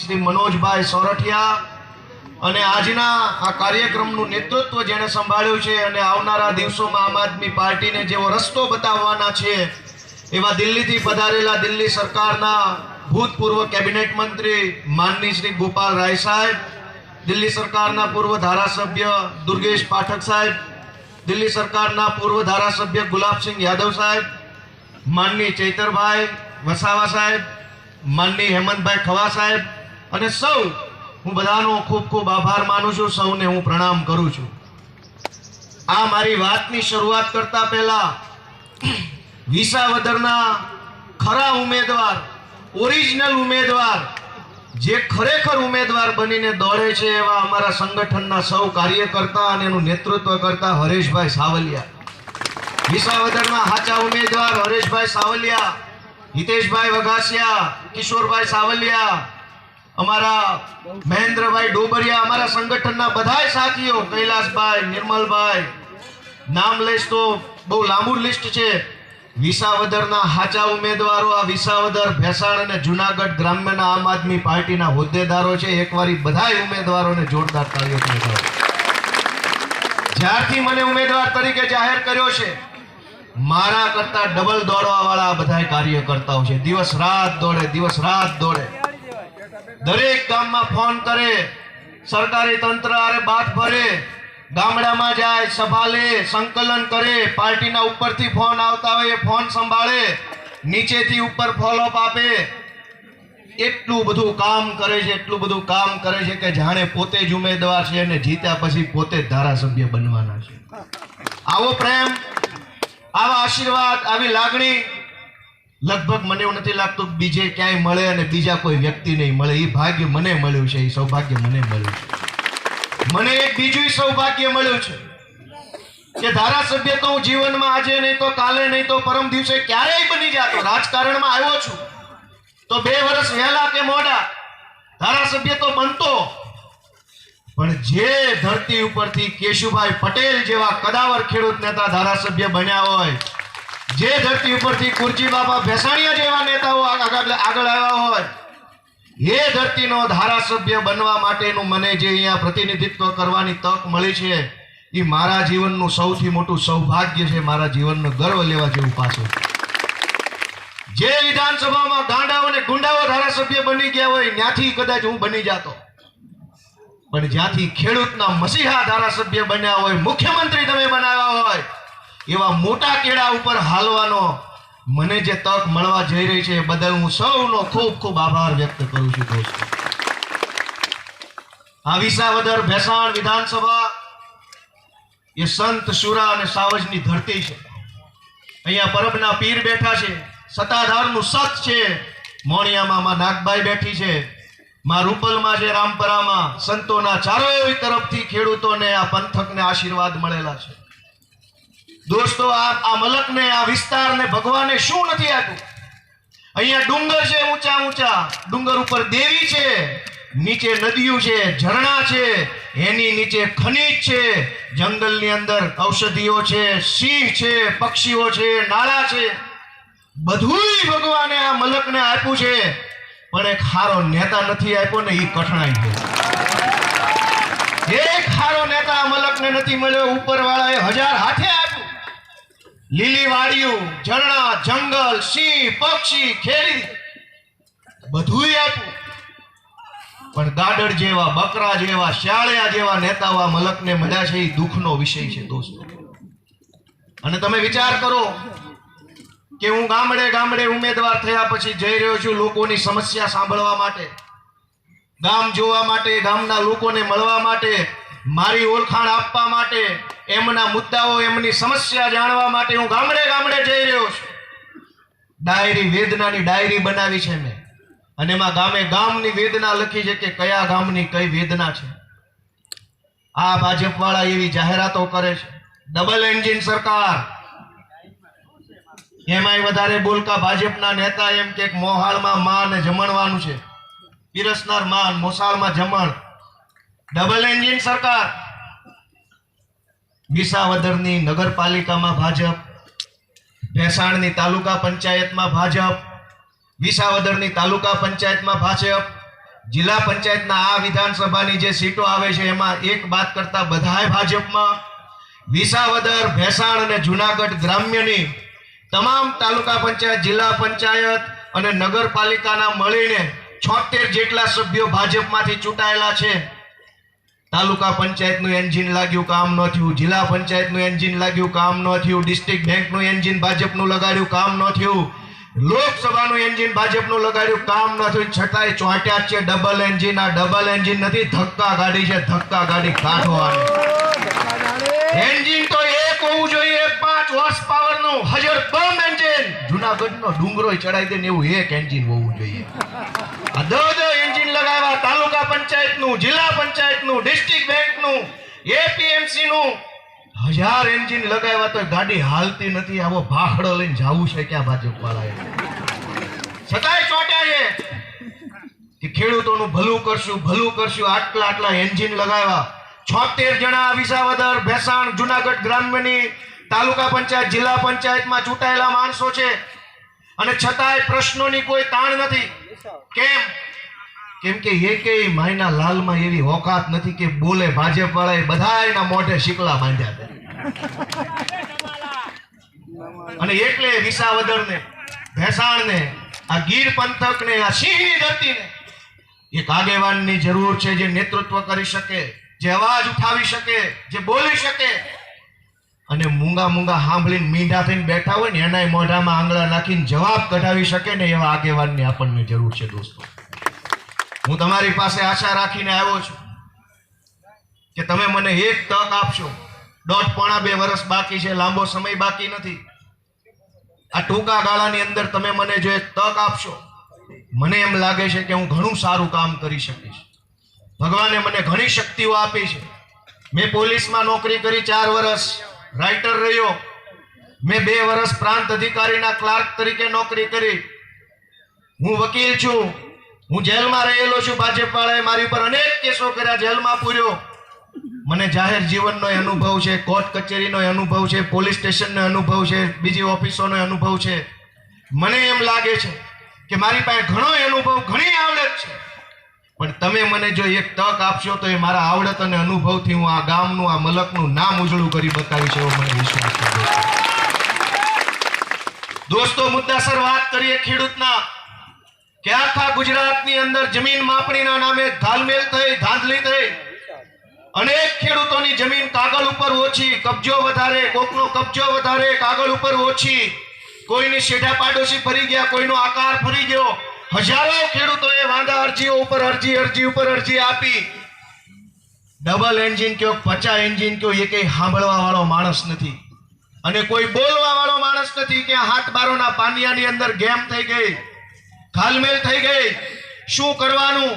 શ્રી મનોજભાઈ સોરઠિયા અને આજના આ કાર્યક્રમનું નેતૃત્વ જેણે સંભાળ્યું છે અને આવનારા દિવસોમાં આમ આદમી પાર્ટીને જેવો રસ્તો બતાવવાના છે, એવા દિલ્હીથી પધારેલા દિલ્હી સરકારના ભૂતપૂર્વ કેબિનેટ મંત્રી માનની શ્રી ગોપાલ રાય સાહેબ, દિલ્હી સરકારના પૂર્વ ધારાસભ્ય દુર્ગેશ પાઠક સાહેબ, દિલ્હી સરકારના પૂર્વ ધારાસભ્ય ગુલાબસિંહ યાદવ સાહેબ, માનની ચૈતરભાઈ વસાવા સાહેબ, માનની હેમંતભાઈ ખવા સાહેબ અને સૌ હું બધાનો ખૂબ ખૂબ આભાર માનું છું, સૌને હું પ્રણામ કરું છું. આ મારી વાતની શરૂઆત કરતા પહેલા વિસાવદરના ખરા ઉમેદવાર, ઓરિજિનલ ઉમેદવાર, જે ખરેખર ઉમેદવાર બનીને દોડે છે એવા અમારા સંગઠનના સૌ કાર્યકર્તા અને એનું નેતૃત્વ કરતા હરેશભાઈ સાવલિયા. વિસાવદરના સાચા ઉમેદવાર હરેશભાઈ સાવલિયા, હિતેશભાઈ વઘાસિયા, કિશોરભાઈ સાવલિયા અમારા મહેન્દ્રભાઈ ડોબરિયા, અમારા સંગઠનના બધાય સાથીઓ, કૈલાસભાઈ, નિર્મલભાઈ, નામ લઈશ તો બહુ લાંબુ લિસ્ટ છે. વિસાવદરના હાચા ઉમેદવારો, આ વિસાવદર, ભેસાણ અને જુનાગઢ ગ્રામ્યના આમ આદમી પાર્ટીના હોદ્દેદારો છે. એકવારી બધાય ઉમેદવારોને જોરદાર તાળીઓ જ્યારથી મને ઉમેદવાર તરીકે જાહેર કર્યો છે, મારા કરતા ડબલ દોડવા વાળા બધા કાર્યકર્તાઓ છે. દિવસ રાત દોડે, દિવસ રાત દોડે. દરેક ગામમાં ફોન કરે, સરકારી તંત્ર આરે બાદ ભરે, ગામડામાં જાય, સભા લે, સંકલન કરે, પાર્ટીના ઉપરથી ફોન આવતા હોય એ ફોન સંભાળે, નીચેથી ઉપર ફોલોઅપ આપે. એટલું બધું કામ કરે છે, એટલું બધું કામ કરે છે કે જાણે પોતે જ ઉમેદવાર છે અને જીત્યા પછી પોતે જ ધારાસભ્ય બનવાના છે. આવો પ્રેમ, આવા આશીર્વાદ, આવી લાગણી લગભગ મને એવું નથી લાગતું બીજે ક્યાંય મળે અને બીજા કોઈ વ્યક્તિ નહીં મળે. એ ભાગ્ય મને મળ્યું છે એ સૌભાગ્ય મને મળ્યું છે. મને એક બીજું સૌભાગ્ય મળ્યું છે કે ધારાસભ્ય તો હું જીવનમાં આજે નહીં તો કાલે નહીં તો પરમ દિવસે ક્યારેય બની જાતો, રાજકારણમાં આવ્યો છું. તો બે વર્ષ વહેલા કે મોડા ધારાસભ્ય તો બનતો. પણ જે ધરતી ઉપરથી કેશુભાઈ પટેલ જેવા કદાવર ખેડૂત નેતા ધારાસભ્ય બન્યા હોય જે ધરતી ઉપરથી કુરજી બાબા ભેસાણીયા જેવા નેતાઓ આગળ આવ્યા હોય, એ ધરતીનો ધારાસભ્ય બનવા માટેનું મને જે અહીંયા પ્રતિનિધિત્વ કરવાની તક મળી છે, એ મારા જીવનનું સૌથી મોટું સૌભાગ્ય છે, મારા જીવનનો ગર્વ લેવા જેવું પાછું. જે વિધાનસભામાં ગાંડાઓ અને ગુંડાઓ ધારાસભ્ય બની ગયા હોય, ત્યાંથી કદાચ હું બની જાતો. પણ જ્યાંથી ખેડૂતના મસીહા ધારાસભ્ય બન્યા હોય, મુખ્યમંત્રી તમે બનાવ્યા હોય એવા મોટા કેળા ઉપર હાલવાનો મને જે તક મળવા જઈ રહી છે એ બદલ હું સૌનો ખૂબ ખૂબ આભાર વ્યક્ત કરું છું દોસ્તો. આ વિસાવદર ભેસાણ વિધાનસભા એ સંત શુરા અને સાવજની ધરતી છે. અહીંયા પરબના પીર બેઠા છે. સત્તાધારનું સત છે. મોણિયામાં માં નાગબાઈ બેઠી છે. માં રૂપલમાં છે, રામપરામાં. સંતોના ચારોય તરફથી ખેડૂતોને આ પંથકને આશીર્વાદ મળેલા છે. દોસ્તો, આ આ મલકને, આ વિસ્તારને ભગવાને શું નથી આપ્યું? અહીંયા ડુંગર છે ઊંચા ઊંચા. ડુંગર ઉપર દેવી છે, નીચે નદીઓ છે, ઝરણા છે, એની નીચે ખનીજ છે, જંગલની અંદર ઔષધિઓ છે, સિંહ છે, પક્ષીઓ છે, નાળા છે. બધુંય ભગવાને આ મલકને આપ્યું છે, પણ એક હારો નેતા નથી આપ્યો ને એ કઠણાઈ છે. એક હારો નેતા મલક મલકને નથી મળ્યો, ઉપરવાળાએ હજાર હાથે લીલી વાડીયું ઝરણા, જંગલ, સિંહ, પક્ષી, ખેરી, બધુંય આપ્યું. પણ ગાડર જેવા, બકરા જેવા શાળિયા જેવા નેતાઓ મલકને મળ્યા છે, એ દુઃખનો વિષય છે, દોસ્તો. અને તમે વિચાર કરો કે હું ગામડે ગામડે ઉમેદવાર થયા પછી જઈ રહ્યો છું લોકોની સમસ્યા સાંભળવા માટે. ગામ જોવા માટે, ગામના લોકોને મળવા માટે, મારી ઓળખાણ આપવા માટે એમના મુદ્દાઓ, એમની સમસ્યા જાણવા માટે હું ગામડે ગામડે જઈ રહ્યો છું. ડાયરી વેદનાની ડાયરી બનાવી છે મેં. અને એમાં ગામે ગામની વેદના લખી છે કે કયા ગામની કઈ વેદના છે. આ ભાજપવાળા એવી જાહેરાતો કરે છે. ડબલ એન્જિન સરકાર. એમાંય વધારે બોલકા ભાજપના નેતા એમ કે મોહાળમાં માં ને જમણવાનું છે. પીરસનાર માન, મોસાળમાં જમણ. ડબલ એન્જિન સરકાર. વિસાવદરની નગરપાલિકામાં ભાજપ, ભેસાણની તાલુકા પંચાયતમાં ભાજપ, વિસાવદરની તાલુકા પંચાયતમાં ભાજપ, જિલ્લા પંચાયતના આ વિધાનસભાની જે સીટો આવે છે એમાં એક વાત કરતા બધાય ભાજપમાં. વિસાવદર, ભેસાણ અને જુનાગઢ ગ્રામ્યની તમામ તાલુકા પંચાયત, જિલ્લા પંચાયત અને નગરપાલિકાના મળીને છોતેર જેટલા સભ્યો ભાજપમાંથી ચૂંટાયેલા છે. તાલુકા પંચાયતનું એન્જિન લાગ્યું, કામ ન થયું. જિલ્લા પંચાયતનું એન્જિન લાગ્યું, કામ ન થયું. ડિસ્ટ્રિક્ટ બેંકનું એન્જિન ભાજપનું લગાડ્યું, કામ ન થયું. લોકસભાનું એન્જિન ભાજપનું લગાડ્યું, કામ ન થયું. છતાંય ચોંટ્યા છે, ડબલ એન્જિન. આ ડબલ એન્જિન નથી, ધક્કા ગાડી છે, ધક્કા ગાડી કાઢો એન્જિન તો એક હોવું જોઈએ પાંચ હોર્સ પાવરનું હજર બમ એન્જિન. જુનાગઢનો ડુંગરો ચડાઈ દે એવું એક એન્જિન હોવું જોઈએ. આ લગાવ્યા તાલુકા પંચાયતનું, જિલ્લા પંચાયતનું, ડિસ્ટ્રિક્ટ બેંકનું એપીએમસી નું હજાર એન્જિન લગાવ્યા તો ગાડી હાલતી નથી. આવો ભાખડો લઈને જવું છે ક્યાં ભાજપ વાળાએ છતાંય ચોટ્યા છે. કે ખેડૂતોનું ભલું કરશું ભલું કરશું. આટલા આટલા એન્જિન લગાવ્યા. છોતેર જણા વિસાવદર, ભેસાણ, જુનાગઢ ગ્રામ્યની તાલુકા પંચાયત, જિલ્લા પંચાયતમાં ચૂંટાયેલા માણસો છે. અને છતાંય પ્રશ્નોની કોઈ તાણ નથી. કેમ? કેમ કે એકેય માયના લાલમાં એવી ઓકાત નથી કે બોલે ભાજપ વાળાએ બધા એના મોઢે શીકલા બાંધ્યા હતા અને એટલે વિસાવદરને, ભેસાણને, આ ગીર પંથકને, આ સિંહની ધરતીને એક આગેવાનની જરૂર છે જે નેતૃત્વ કરી શકે, જે અવાજ ઉઠાવી શકે, જે બોલી શકે. અને મૂંગા મૂંગા સાંભળીને મીંઢા થઈને બેઠા હોય ને, એનાય મોઢામાં આંગળા નાખીને જવાબ કઢાવી શકે ને એવા આગેવાનની આપણને જરૂર છે દોસ્તો. હું તમારી પાસે આશા રાખીને આવ્યો છું કે તમે મને એક તક આપશો. દોઢ પોણા બે વર્ષ બાકી છે, લાંબો સમય બાકી નથી. આ ટૂંકા ગાળાની અંદર તમે મને જો એક તક આપશો, મને એમ લાગે છે કે હું ઘણું સારું કામ કરી શકીશ. ભગવાને મને ઘણી શક્તિઓ આપી છે. મેં પોલીસમાં નોકરી કરી ચાર વર્ષ, રાઇટર રહ્યો. મેં બે વર્ષ પ્રાંત અધિકારીના ક્લાર્ક તરીકે નોકરી કરી. હું વકીલ છું. હું જેલમાં રહેલો છું ભાજપ વાળાએ મારી ઉપર અનેક કેસો કર્યા, જેલમાં પૂર્યો. મને જાહેર જીવનનો અનુભવ છે, કોર્ટ કચેરીનો અનુભવ છે, પોલીસ સ્ટેશનનો અનુભવ છે, બીજી ઓફિસોનો અનુભવ છે. મને એમ લાગે છે કે મારી પાસે ઘણો અનુભવ, ઘણી આવડત છે. પણ તમે મને જો એક તક આપશો તો એ મારા આવડત અને અનુભવથી હું આ ગામનું, આ મલકનું નામ ઉજળું કરી બતાવીશ એવો મને વિશ્વાસ દોસ્તો, મુદ્દાસર વાત કરીએ ખેડૂતના. કે આખા ગુજરાતની અંદર જમીન માપણીના નામે ધાલમેલ થઈ, ધાંધલી થઈ. અનેક ખેડૂતોની જમીન કાગળ ઉપર ઓછી, કબજો વધારે, કોકનો કબજો વધારે, કાગળ ઉપર ઓછી. કોઈની શેઢા પાડોશી ફરી ગયા, કોઈનો આકાર ફરી ગયો. હજારો ખેડૂતોએ વાંધા અરજીઓ ઉપર અરજી અરજી ઉપર અરજી આપી. ડબલ એન્જિન કયો પચા એન્જિન કયો, એ કઈ સાંભળવા વાળો માણસ નથી. અને કોઈ બોલવા વાળો માણસ નથી કે હાથ બારોના પાનિયાની અંદર ગેમ થઈ ગઈ. ઘાલમેલ થઈ ગઈ. શું કરવાનું?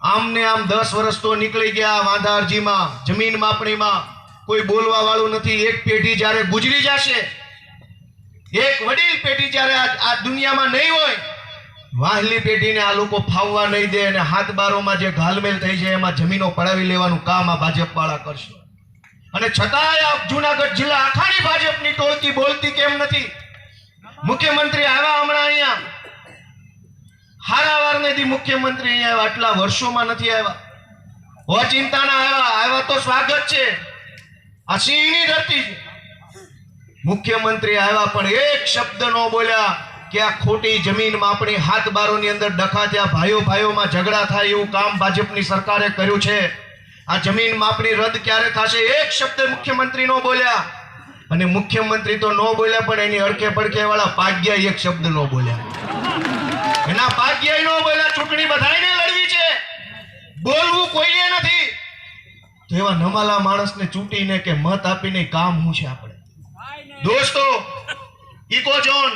આમને આમ દસ વર્ષ તો નીકળી ગયા વાંધારજીમાં, જમીન માપણીમાં. કોઈ બોલવા વાળું નથી. એક પેઢી જ્યારે ગુજરી જશે, એક વડીલ પેઢી જ્યારે આ દુનિયામાં નહીં હોય, વાહલી પેઢીને આ લોકો ફાવવા નહીં દે અને હાથ બારોમાં જે ઘાલમેલ થઈ જાય એમાં જમીનો પડાવી લેવાનું કામ આ ભાજપવાળા કરશે. અને છતાંય આ જુનાગઢ જિલ્લા આખાની ભાજપની ટોળકી બોલતી કેમ નથી? મુખ્યમંત્રી આવ્યા હમણાં અહીંયા. હારા નથી મુખ્યમંત્રી અહીંયા આવ્યા આટલા વર્ષોમાં નથી આવ્યા. હો ચિંતાના આવ્યા. આવ્યા તો સ્વાગત છે. આ સિંહની ધરતી છે. મુખ્યમંત્રી આવ્યા પણ એક શબ્દ ન બોલ્યા કે આ ખોટી જમીન માપણી હાથ બારોની અંદર ડખા ભાઈઓ ભાઈઓમાં ઝઘડા થાય એવું કામ ભાજપની સરકારે કર્યું છે. આ જમીન માપણી રદ ક્યારે થશે? એક શબ્દ મુખ્યમંત્રી નો બોલ્યા. અને મુખ્યમંત્રી તો ન બોલ્યા પણ એની અડકે પડકે વાળા ભાગ્યા એક શબ્દ ન બોલ્યા. એના ભાગ્ય નો બોલ્યા, ચૂંટણી બધાને લડવી છે. બોલવું કોઈને નથી. એવા નમાલા માણસને ચૂંટીને કે મત આપીને કામ હું છે આપણે. દોસ્તો ઇકો ઝોન.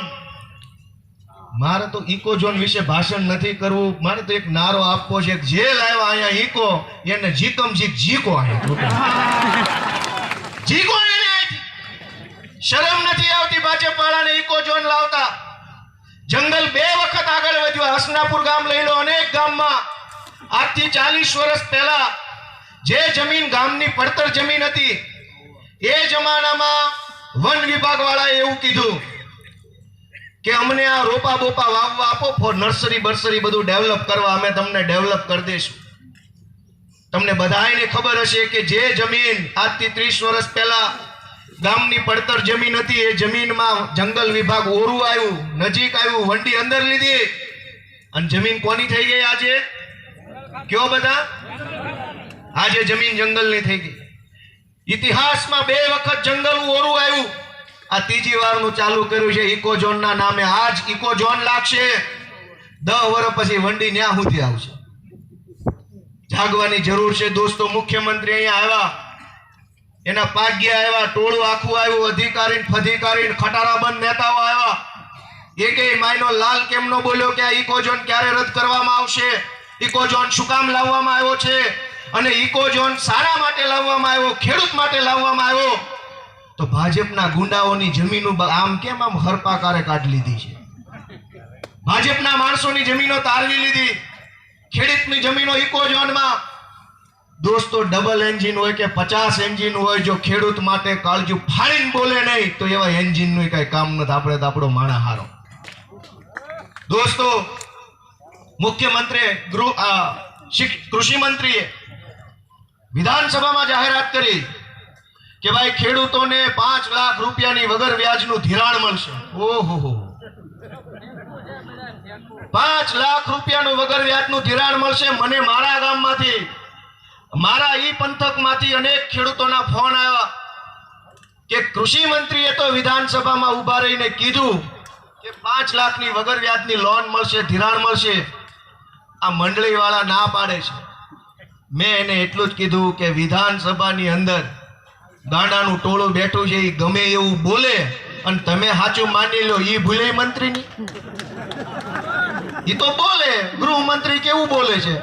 મારે તો ઇકો ઝોન વિશે ભાષણ નથી કરવું. મારે તો એક નારો આપવો છે. જે લાવ્યા અહીંયા ઇકો એને જીકમ જીક જીકો અહીંયા જીકો એને. શરમ નથી આવતી ભાજપ વાળાને ઇકો ઝોન લાવતા. જંગલ બે વખત આગળ વધ્યું. હસનાપુર ગામ લઈ લો અનેક ગામમાં. આજથી ચાલીસ વર્ષ પહેલા જે જમીન ગામની પડતર જમીન હતી, એ જમાનામાં વન વિભાગ વાળાએ એવું કીધું કે અમને આ રોપા બોપા વાવવા આપો ફોર નર્સરી બર્સરી બધું ડેવલપ કરવા અમે તમને ડેવલપ કરી દઈશું તમને બધાને ખબર હશે કે જે જમીન આજથી ત્રીસ વર્ષ પહેલા ગામની પડતર જમીન હતી. એ જમીનમાં જંગલ વિભાગ ઓરું આવ્યું. નજીક આવ્યું. વંડી અંદર લીધી. અને જમીન કોની થઈ ગઈ આજે? કયો બધા? આજે જમીન જંગલની થઈ ગઈ. ઇતિહાસમાં બે વખત જંગલ ઓરું આવ્યું. આ ત્રીજી વારનું ચાલુ કર્યું છે. ઇકો ઝોનના નામે. આજ ઇકો ઝોન લાગશે. દસ વર્ષ પછી વંડી ન્યા સુધી આવશે. જાગવાની જરૂર છે. દોસ્તો, મુખ્યમંત્રી અહીંયા આવ્યા. એના પાગ્યા આવ્યા, ટોળું આખું આવ્યું અધિકારી ફધિકારી ખટારાબંધ ખટારા બંધ નેતાઓ આવ્યા. એકેય માયનો લાલ કેમ નો બોલ્યો કે આ ઇકો ઝોન ક્યારે રદ કરવામાં આવશે? ઇકો ઝોન શું કામ લાવવામાં આવ્યો છે? અને ઇકો ઝોન સારા માટે લાવવામાં આવ્યો, ખેડૂત માટે લાવવામાં આવ્યો? તો ભાજપના ગુંડાઓની જમીનો આમ કેમ આમ હરપાકારે કાઢી લીધી છે? ભાજપના માણસોની જમીનો તારવી લીધી. ખેડૂતની જમીનો ઇકો ઝોનમાં દોસ્તો ડબલ એન્જિન હોય કે પચાસ એન્જિન હોય, જો ખેડૂત માટે કાળજુ ફાડીને બોલે નહીં, તો એવા એન્જિનનું કઈ કામ નથી. આપણે આપણો માણા હારો. દોસ્તો મુખ્યમંત્રી ગૃહ કૃષિ મંત્રીએ વિધાનસભામાં જાહેરાત કરી કે ભાઈ, ખેડૂતોને પાંચ લાખ રૂપિયાની વગર વ્યાજનું ધિરાણ મળશે. ઓહો. પાંચ લાખ રૂપિયાનું વગર વ્યાજનું ધિરાણ મળશે. મને મારા ગામમાંથી મારા ઈ પંથકમાંથી અનેક ખેડૂતોના ફોન આવ્યા કે કૃષિ મંત્રીએ તો વિધાનસભામાં ઊભા રહીને કીધું કે પાંચ લાખની વગર વ્યાજની લોન મળશે, ધિરાણ મળશે. આ મંડળીવાળા ના પાડે છે. મેં એને એટલું જ કીધું કે વિધાનસભાની અંદર ગાંડાનું ટોળું બેઠું છે એ ગમે એવું બોલે, અને તમે સાચું માની લો એ ભૂલે મંત્રીની. એ તો બોલે, ગૃહમંત્રી કેવું બોલે છે?